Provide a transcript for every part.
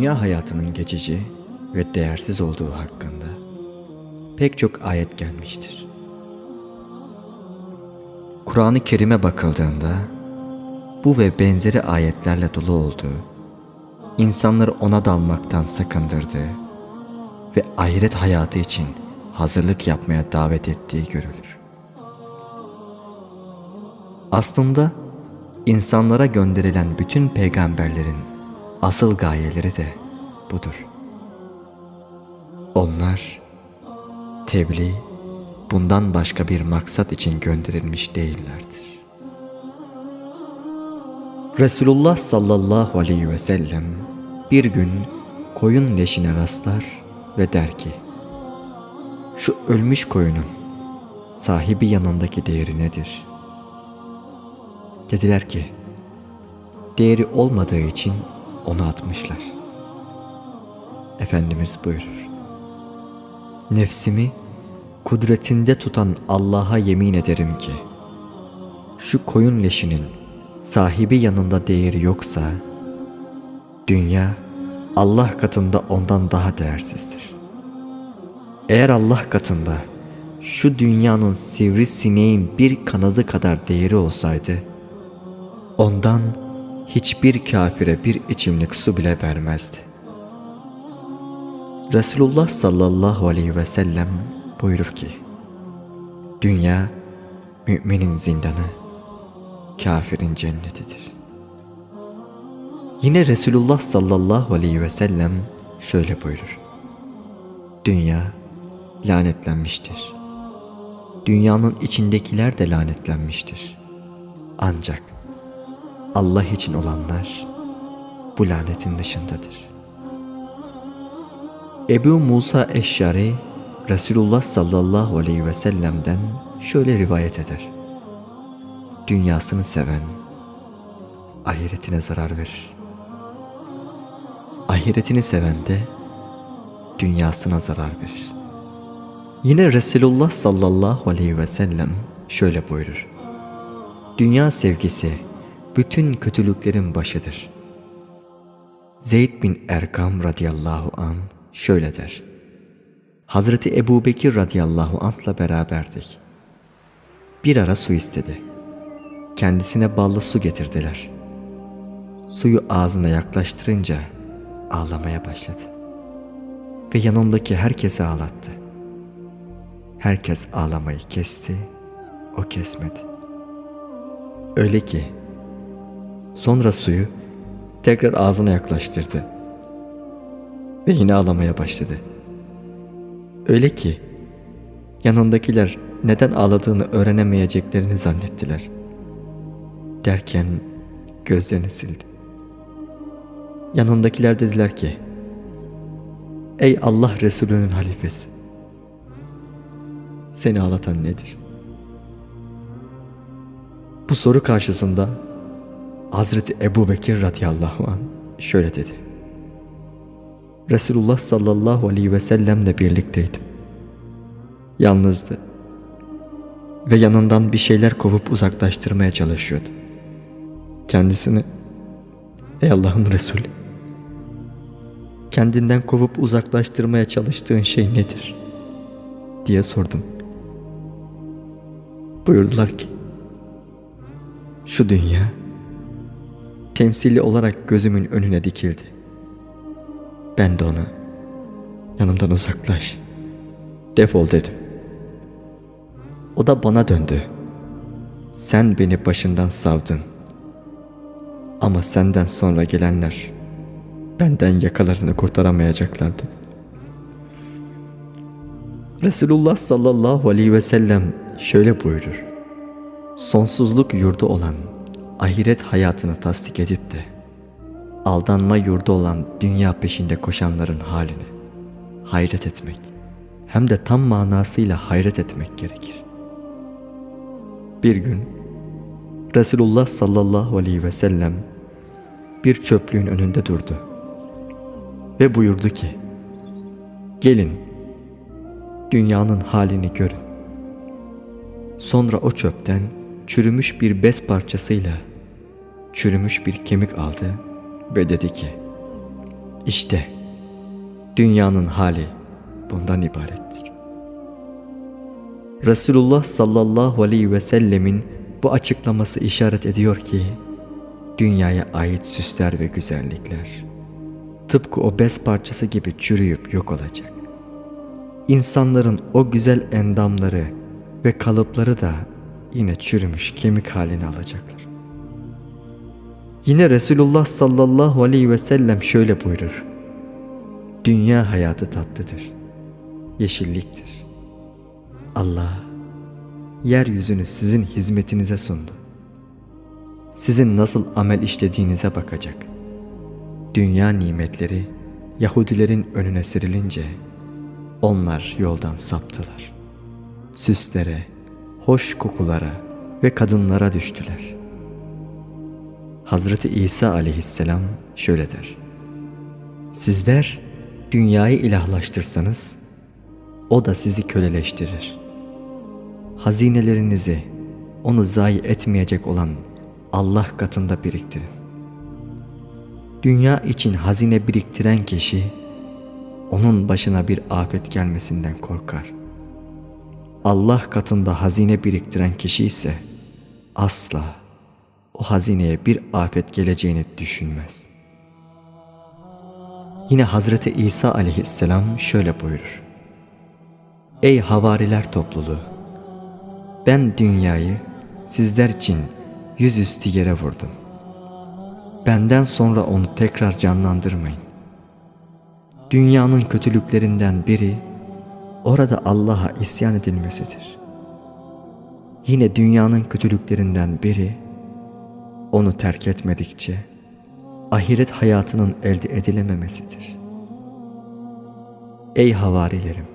dünya hayatının geçici ve değersiz olduğu hakkında pek çok ayet gelmiştir. Kur'an-ı Kerim'e bakıldığında bu ve benzeri ayetlerle dolu olduğu, insanları ona dalmaktan sakındırdığı ve ahiret hayatı için hazırlık yapmaya davet ettiği görülür. Aslında insanlara gönderilen bütün peygamberlerin asıl gayeleri de budur. Onlar tebliğ bundan başka bir maksat için gönderilmiş değillerdir. Resulullah sallallahu aleyhi ve sellem bir gün koyun leşine rastlar ve der ki şu ölmüş koyunun sahibi yanındaki değeri nedir? Dediler ki değeri olmadığı için onu atmışlar. Efendimiz buyurur. Nefsimi kudretinde tutan Allah'a yemin ederim ki şu koyun leşinin sahibi yanında değeri yoksa dünya Allah katında ondan daha değersizdir. Eğer Allah katında şu dünyanın sivri sineğin bir kanadı kadar değeri olsaydı ondan hiçbir kafire bir içimlik su bile vermezdi. Resulullah sallallahu aleyhi ve sellem buyurur ki Dünya müminin zindanı, kafirin cennetidir. Yine Resulullah sallallahu aleyhi ve sellem şöyle buyurur. Dünya lanetlenmiştir. Dünyanın içindekiler de lanetlenmiştir. Ancak Allah için olanlar bu lanetin dışındadır. Ebu Musa Eşşari Resulullah sallallahu aleyhi ve sellem'den şöyle rivayet eder. Dünyasını seven ahiretine zarar verir. Ahiretini seven de dünyasına zarar verir. Yine Resulullah sallallahu aleyhi ve sellem şöyle buyurur. Dünya sevgisi bütün kötülüklerin başıdır. Zeyd bin Erkam radıyallahu an şöyle der. Hazreti Ebu Bekir radıyallahu anh'la beraberdik. Bir ara su istedi. Kendisine ballı su getirdiler. Suyu ağzına yaklaştırınca ağlamaya başladı. Ve yanındaki herkesi ağlattı. Herkes ağlamayı kesti, o kesmedi. Öyle ki sonra suyu tekrar ağzına yaklaştırdı ve yine ağlamaya başladı. Öyle ki yanındakiler neden ağladığını öğrenemeyeceklerini zannettiler. Derken gözlerini sildi. Yanındakiler dediler ki Ey Allah Resulü'nün halifesi seni ağlatan nedir? Bu soru karşısında Hazreti Ebu Bekir radıyallahu an şöyle dedi. Resulullah sallallahu aleyhi ve sellemle birlikteydim. Yalnızdı. Ve yanından bir şeyler kovup uzaklaştırmaya çalışıyordu. Kendisini Ey Allah'ın Resulü kendinden kovup uzaklaştırmaya çalıştığın şey nedir? diye sordum. Buyurdular ki şu dünya temsili olarak gözümün önüne dikildi. Ben de ona yanımdan uzaklaş, defol dedim. O da bana döndü. Sen beni başından savdın. Ama senden sonra gelenler benden yakalarını kurtaramayacaklar dedi. Resulullah sallallahu aleyhi ve sellem şöyle buyurur. Sonsuzluk yurdu olan ahiret hayatını tasdik edip de aldanma yurdu olan dünya peşinde koşanların halini hayret etmek hem de tam manasıyla hayret etmek gerekir. Bir gün Resulullah sallallahu aleyhi ve sellem bir çöplüğün önünde durdu ve buyurdu ki gelin dünyanın halini görün. Sonra o çöpten çürümüş bir bez parçasıyla çürümüş bir kemik aldı ve dedi ki İşte dünyanın hali bundan ibarettir. Resulullah sallallahu aleyhi ve sellemin bu açıklaması işaret ediyor ki dünyaya ait süsler ve güzellikler tıpkı o bez parçası gibi çürüyüp yok olacak. İnsanların o güzel endamları ve kalıpları da yine çürümüş kemik halini alacaklar. Yine Resulullah sallallahu aleyhi ve sellem şöyle buyurur. Dünya hayatı tatlıdır, yeşilliktir. Allah, yeryüzünü sizin hizmetinize sundu. Sizin nasıl amel işlediğinize bakacak. Dünya nimetleri Yahudilerin önüne serilince onlar yoldan saptılar. Süslere, hoş kokulara ve kadınlara düştüler. Hazreti İsa aleyhisselam şöyle der. Sizler dünyayı ilahlaştırsanız o da sizi köleleştirir. Hazinelerinizi onu zayi etmeyecek olan Allah katında biriktirin. Dünya için hazine biriktiren kişi onun başına bir afet gelmesinden korkar. Allah katında hazine biriktiren kişi ise asla o hazineye bir afet geleceğini düşünmez. Yine Hazreti İsa aleyhisselam şöyle buyurur. Ey havariler topluluğu! Ben dünyayı sizler için yüzüstü yere vurdum. Benden sonra onu tekrar canlandırmayın. Dünyanın kötülüklerinden biri orada Allah'a isyan edilmesidir. Yine dünyanın kötülüklerinden biri onu terk etmedikçe ahiret hayatının elde edilememesidir. Ey havarilerim!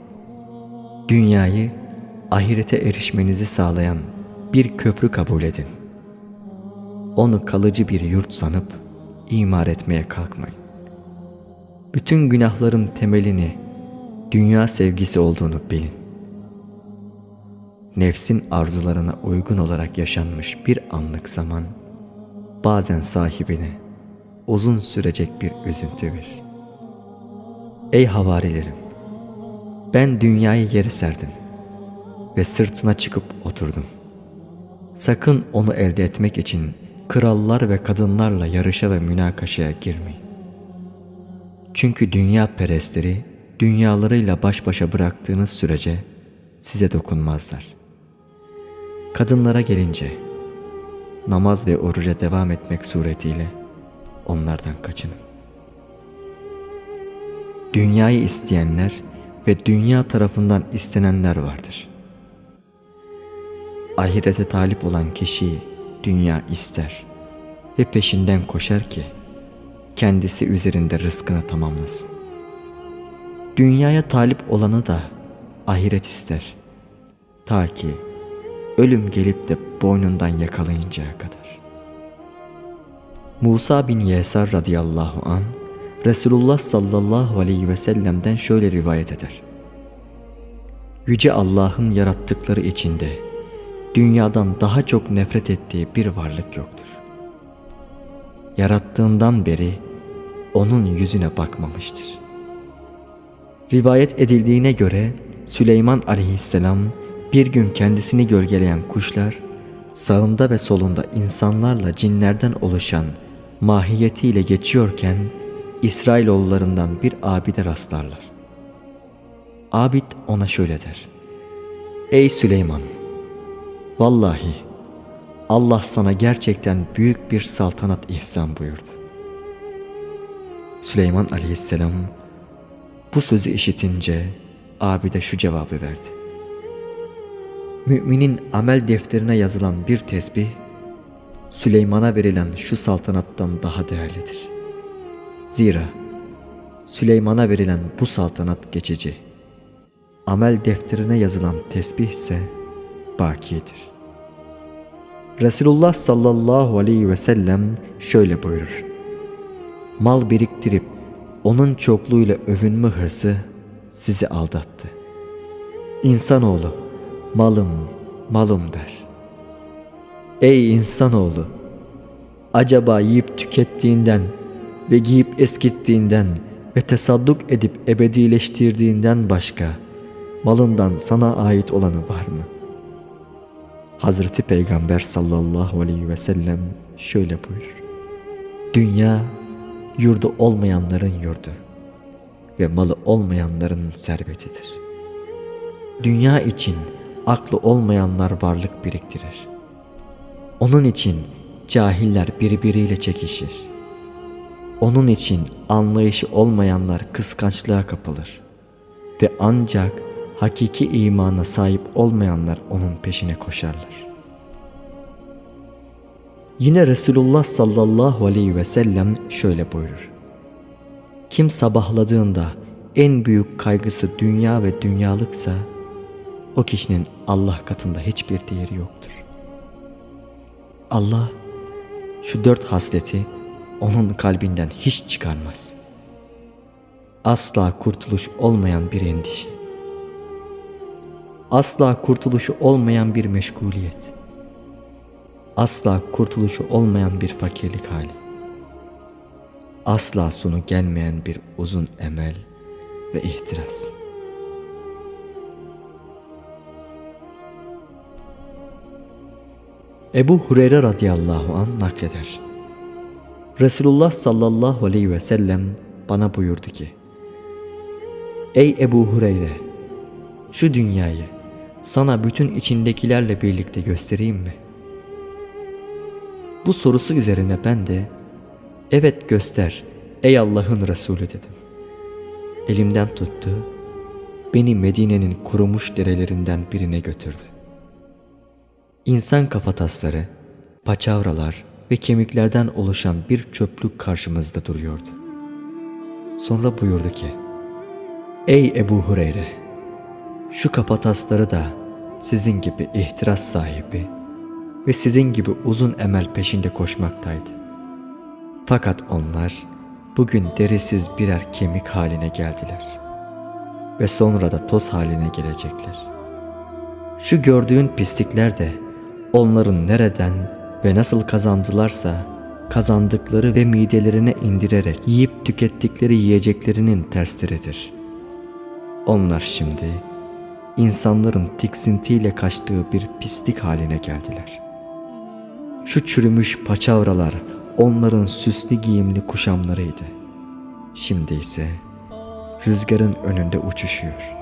Dünyayı ahirete erişmenizi sağlayan bir köprü kabul edin. Onu kalıcı bir yurt sanıp imar etmeye kalkmayın. Bütün günahların temelini dünya sevgisi olduğunu bilin. Nefsin arzularına uygun olarak yaşanmış bir anlık zaman bazen sahibine uzun sürecek bir üzüntü verir. Ey havarilerim! Ben dünyayı yere serdim ve sırtına çıkıp oturdum. Sakın onu elde etmek için krallar ve kadınlarla yarışa ve münakaşaya girmeyin. Çünkü dünya perestleri dünyalarıyla baş başa bıraktığınız sürece size dokunmazlar. Kadınlara gelince namaz ve oruca devam etmek suretiyle onlardan kaçının. Dünyayı isteyenler ve dünya tarafından istenenler vardır. Ahirete talip olan kişi dünya ister ve peşinden koşar ki kendisi üzerinde rızkını tamamlasın. Dünyaya talip olanı da ahiret ister. Ta ki ölüm gelip de boynundan yakalayıncaya kadar. Musa bin Yesar radıyallahu an Resulullah sallallahu aleyhi ve sellem'den şöyle rivayet eder. Yüce Allah'ın yarattıkları içinde dünyadan daha çok nefret ettiği bir varlık yoktur. Yarattığından beri onun yüzüne bakmamıştır. Rivayet edildiğine göre Süleyman aleyhisselam bir gün kendisini gölgeleyen kuşlar, sağında ve solunda insanlarla cinlerden oluşan mahiyetiyle geçiyorken İsrailoğullarından bir abide rastlarlar. Abid ona şöyle der. Ey Süleyman! Vallahi Allah sana gerçekten büyük bir saltanat ihsan buyurdu. Süleyman aleyhisselam bu sözü işitince abide şu cevabı verdi. Müminin amel defterine yazılan bir tesbih Süleyman'a verilen şu saltanattan daha değerlidir. Zira Süleyman'a verilen bu saltanat geçici. Amel defterine yazılan tesbih ise bakidir. Resulullah sallallahu aleyhi ve sellem şöyle buyurur. Mal biriktirip onun çokluğuyla övünme hırsı sizi aldattı. İnsanoğlu malım malım der. Ey insanoğlu acaba yiyip tükettiğinden ve giyip eskittiğinden ve tesadduk edip ebedileştirdiğinden başka malından sana ait olanı var mı? Hazreti Peygamber sallallahu aleyhi ve sellem şöyle buyurur. Dünya yurdu olmayanların yurdu ve malı olmayanların servetidir. Dünya için aklı olmayanlar varlık biriktirir. Onun için cahiller birbiriyle çekişir. Onun için anlayışı olmayanlar kıskançlığa kapılır ve ancak hakiki imana sahip olmayanlar onun peşine koşarlar. Yine Resulullah sallallahu aleyhi ve sellem şöyle buyurur. Kim sabahladığında en büyük kaygısı dünya ve dünyalıksa o kişinin Allah katında hiçbir değeri yoktur. Allah şu dört hasleti onun kalbinden hiç çıkarmaz. Asla kurtuluş olmayan bir endişe. Asla kurtuluşu olmayan bir meşguliyet. Asla kurtuluşu olmayan bir fakirlik hali. Asla sonu gelmeyen bir uzun emel ve ihtiras. Ebu Hureyre radıyallahu an nakleder. Resulullah sallallahu aleyhi ve sellem bana buyurdu ki Ey Ebu Hureyre şu dünyayı sana bütün içindekilerle birlikte göstereyim mi? Bu sorusu üzerine ben de evet göster ey Allah'ın Resulü dedim. Elimden tuttu beni Medine'nin kurumuş derelerinden birine götürdü. İnsan kafatasları, paçavralar ve kemiklerden oluşan bir çöplük karşımızda duruyordu. Sonra buyurdu ki, Ey Ebu Hureyre! Şu kafatasları da sizin gibi ihtiras sahibi ve sizin gibi uzun emel peşinde koşmaktaydı. Fakat onlar bugün derisiz birer kemik haline geldiler ve sonra da toz haline gelecekler. Şu gördüğün pislikler de onların nereden ve nasıl kazandılarsa kazandıkları ve midelerine indirerek yiyip tükettikleri yiyeceklerinin tersleridir. Onlar şimdi insanların tiksintiyle kaçtığı bir pislik haline geldiler. Şu çürümüş paçavralar onların süslü giyimli kuşamlarıydı. Şimdi ise rüzgarın önünde uçuşuyor.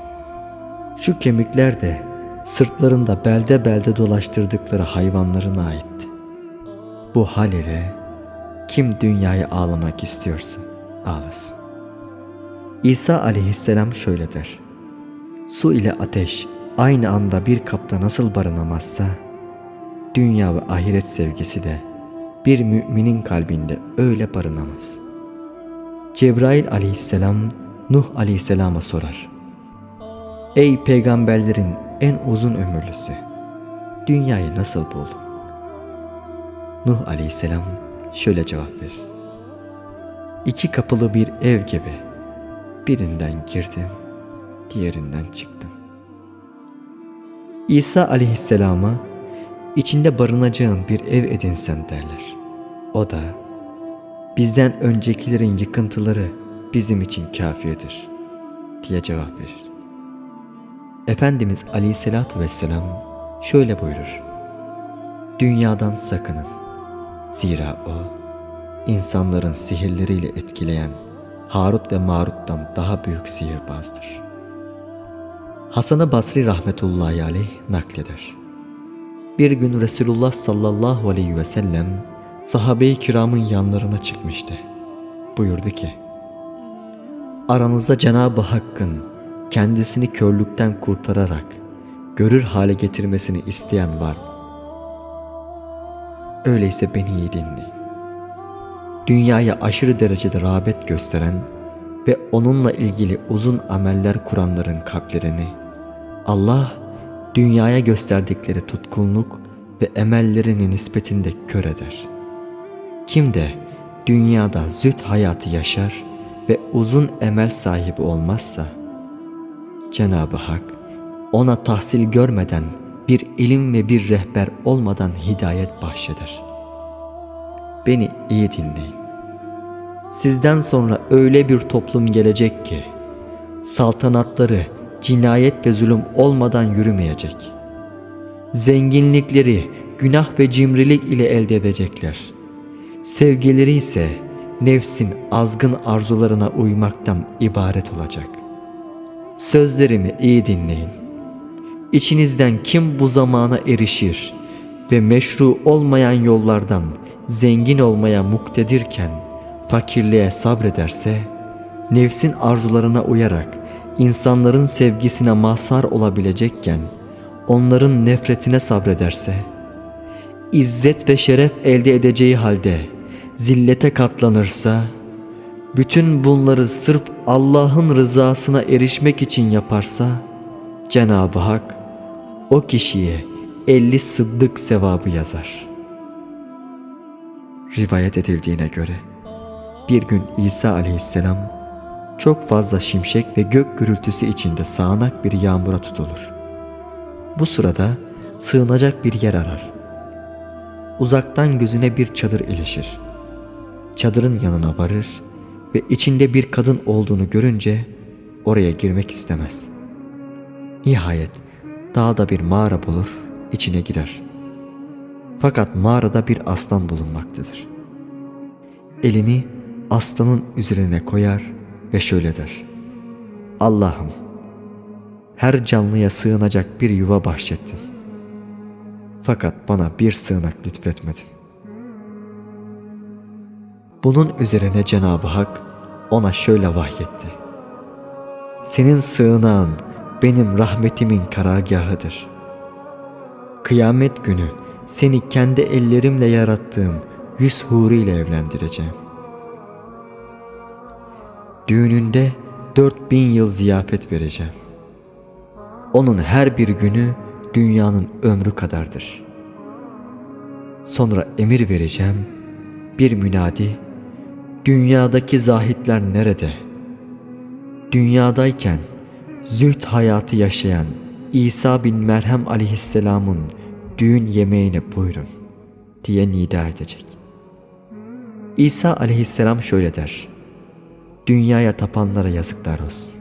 Şu kemikler de sırtlarında belde belde dolaştırdıkları hayvanlarına aitti. Bu hal ile kim dünyayı ağlamak istiyorsa ağlasın. İsa aleyhisselam şöyle der. Su ile ateş aynı anda bir kapta nasıl barınamazsa, dünya ve ahiret sevgisi de bir müminin kalbinde öyle barınamaz. Cebrail aleyhisselam Nuh aleyhisselama sorar. Ey peygamberlerin en uzun ömürlüsü, dünyayı nasıl buldun? Nuh aleyhisselam şöyle cevap verir. İki kapılı bir ev gibi, birinden girdim, diğerinden çıktım. İsa aleyhisselama içinde barınacağın bir ev edinsen derler. O da bizden öncekilerin yıkıntıları bizim için kafiyedir diye cevap verir. Efendimiz aleyhissalatü vesselam şöyle buyurur. Dünyadan sakının. Zira o insanların sihirleriyle etkileyen Harut ve Marut'tan daha büyük sihirbazdır. Hasan-ı Basri rahmetullahi aleyh nakleder. Bir gün Resulullah sallallahu aleyhi ve sellem sahabe-i kiramın yanlarına çıkmıştı. Buyurdu ki, Aranızda Cenab-ı Hakk'ın kendisini körlükten kurtararak görür hale getirmesini isteyen var mı? Öyleyse beni iyi dinleyin. Dünyaya aşırı derecede rağbet gösteren ve onunla ilgili uzun ameller kuranların kalplerini Allah dünyaya gösterdikleri tutkunluk ve emellerinin nispetinde kör eder. Kim de dünyada züht hayatı yaşar ve uzun emel sahibi olmazsa, Cenab-ı Hak ona tahsil görmeden bir ilim ve bir rehber olmadan hidayet bahşeder. Beni iyi dinleyin. Sizden sonra öyle bir toplum gelecek ki saltanatları cinayet ve zulüm olmadan yürümeyecek. Zenginlikleri günah ve cimrilik ile elde edecekler. Sevgileri ise nefsin azgın arzularına uymaktan ibaret olacak. Sözlerimi iyi dinleyin. İçinizden kim bu zamana erişir ve meşru olmayan yollardan zengin olmaya muktedirken fakirliğe sabrederse, nefsin arzularına uyarak insanların sevgisine mazhar olabilecekken onların nefretine sabrederse, izzet ve şeref elde edeceği halde zillete katlanırsa, bütün bunları sırf Allah'ın rızasına erişmek için yaparsa, Cenab-ı Hak o kişiye elli sıddık sevabı yazar. Rivayet edildiğine göre bir gün İsa aleyhisselam çok fazla şimşek ve gök gürültüsü içinde sağanak bir yağmura tutulur. Bu sırada sığınacak bir yer arar. Uzaktan gözüne bir çadır ilişir. Çadırın yanına varır ve içinde bir kadın olduğunu görünce oraya girmek istemez. Nihayet dağda bir mağara bulur, içine girer. Fakat mağarada bir aslan bulunmaktadır. Elini aslanın üzerine koyar ve şöyle der. Allah'ım her canlıya sığınacak bir yuva bahşettin. Fakat bana bir sığınak lütfetmedin. Bunun üzerine Cenab-ı Hak ona şöyle vahyetti. Senin sığınağın benim rahmetimin karargahıdır. Kıyamet günü seni kendi ellerimle yarattığım yüz huri ile evlendireceğim. Düğününde dört bin yıl ziyafet vereceğim. Onun her bir günü dünyanın ömrü kadardır. Sonra emir vereceğim. Bir münadi, dünyadaki zahitler nerede? Dünyadayken züht hayatı yaşayan İsa bin Merhem aleyhisselamın düğün yemeğine buyurun diye nida edecek. İsa aleyhisselam şöyle der. Dünyaya tapanlara yazıklar olsun.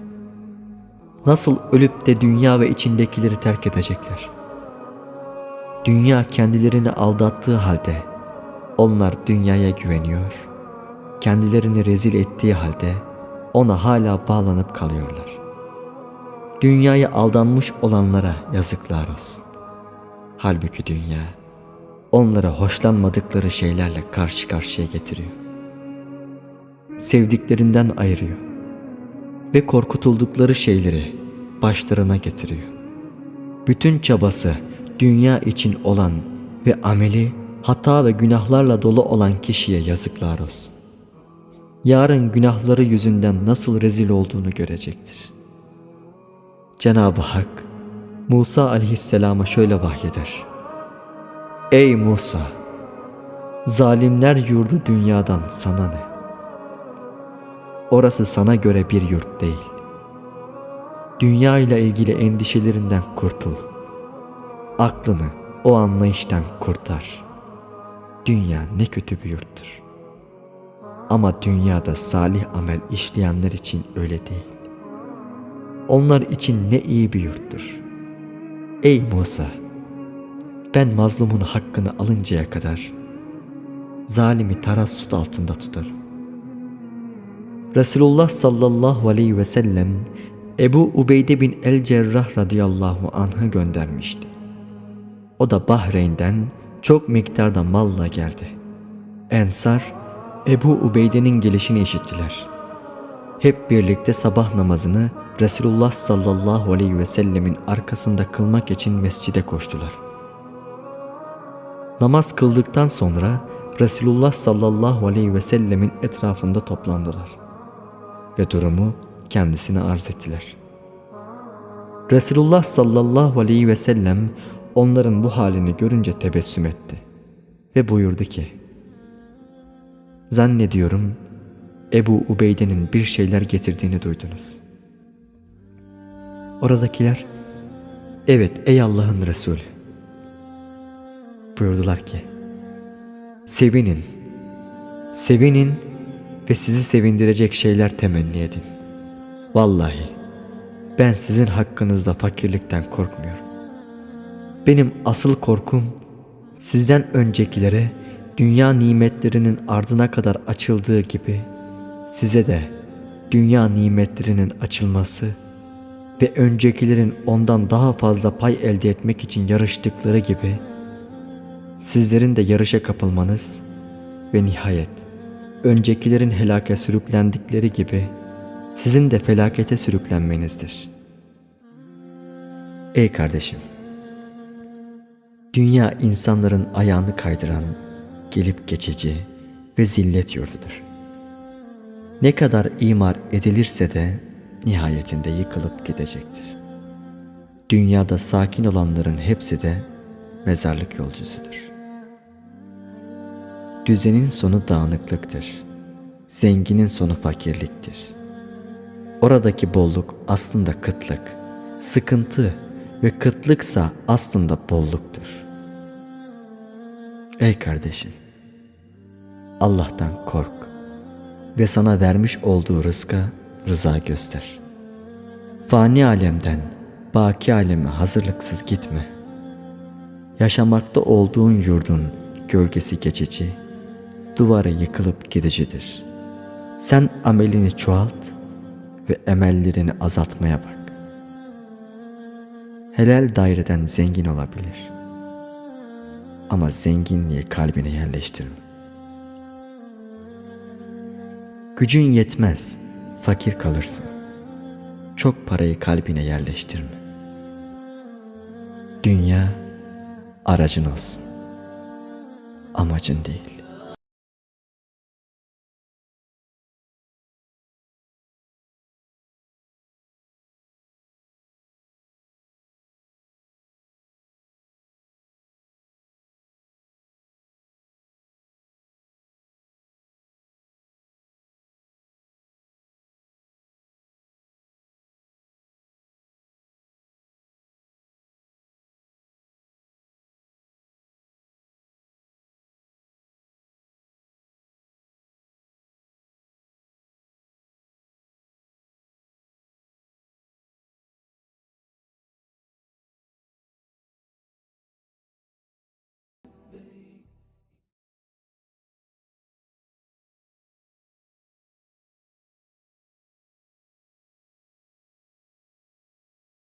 Nasıl ölüp de dünya ve içindekileri terk edecekler? Dünya kendilerini aldattığı halde onlar dünyaya güveniyor. Kendilerini rezil ettiği halde ona hala bağlanıp kalıyorlar. Dünyaya aldanmış olanlara yazıklar olsun. Halbuki dünya onlara hoşlanmadıkları şeylerle karşı karşıya getiriyor. Sevdiklerinden ayırıyor ve korkutuldukları şeyleri başlarına getiriyor. Bütün çabası dünya için olan ve ameli hata ve günahlarla dolu olan kişiye yazıklar olsun. Yarın günahları yüzünden nasıl rezil olduğunu görecektir. Cenab-ı Hak Musa aleyhisselama şöyle vahyeder. Ey Musa! Zalimler yurdu dünyadan sana ne? Orası sana göre bir yurt değil. Dünya ile ilgili endişelerinden kurtul. Aklını o anlayıştan kurtar. Dünya ne kötü bir yurttur. Ama dünyada salih amel işleyenler için öyle değil. Onlar için ne iyi bir yurttur. Ey Musa! Ben mazlumun hakkını alıncaya kadar zalimi tarassut altında tutarım. Resulullah sallallahu aleyhi ve sellem Ebu Ubeyde bin el Cerrah radıyallahu anh'ı göndermişti. O da Bahreyn'den çok miktarda malla geldi. Ensar Ebu Ubeyde'nin gelişini işittiler. Hep birlikte sabah namazını Resulullah sallallahu aleyhi ve sellemin arkasında kılmak için mescide koştular. Namaz kıldıktan sonra Resulullah sallallahu aleyhi ve sellemin etrafında toplandılar ve durumu kendisine arz ettiler. Resulullah sallallahu aleyhi ve sellem onların bu halini görünce tebessüm etti ve buyurdu ki Zannediyorum Ebu Ubeyde'nin bir şeyler getirdiğini duydunuz. Oradakiler evet ey Allah'ın Resulü buyurdular ki sevinin sevinin ve sizi sevindirecek şeyler temenni edin. Vallahi ben sizin hakkınızda fakirlikten korkmuyorum. Benim asıl korkum sizden öncekilere dünya nimetlerinin ardına kadar açıldığı gibi size de dünya nimetlerinin açılması ve öncekilerin ondan daha fazla pay elde etmek için yarıştıkları gibi sizlerin de yarışa kapılmanız ve nihayet öncekilerin helake sürüklendikleri gibi sizin de felakete sürüklenmenizdir. Ey kardeşim! Dünya insanların ayağını kaydıran, gelip geçici ve zillet yurdudur. Ne kadar imar edilirse de nihayetinde yıkılıp gidecektir. Dünyada sakin olanların hepsi de mezarlık yolcusudur. Düzenin sonu dağınıklıktır. Zenginin sonu fakirliktir. Oradaki bolluk aslında kıtlık, sıkıntı ve kıtlıksa aslında bolluktur. Ey kardeşim, Allah'tan kork ve sana vermiş olduğu rızka rıza göster. Fani alemden baki aleme hazırlıksız gitme. Yaşamakta olduğun yurdun gölgesi geçici, duvarı yıkılıp gidicidir. Sen amelini çoğalt ve emellerini azaltmaya bak. Helal daireden zengin olabilir. Ama zenginliği kalbine yerleştirme. Gücün yetmez, fakir kalırsın. Çok parayı kalbine yerleştirme. Dünya aracın olsun. Amacın değil.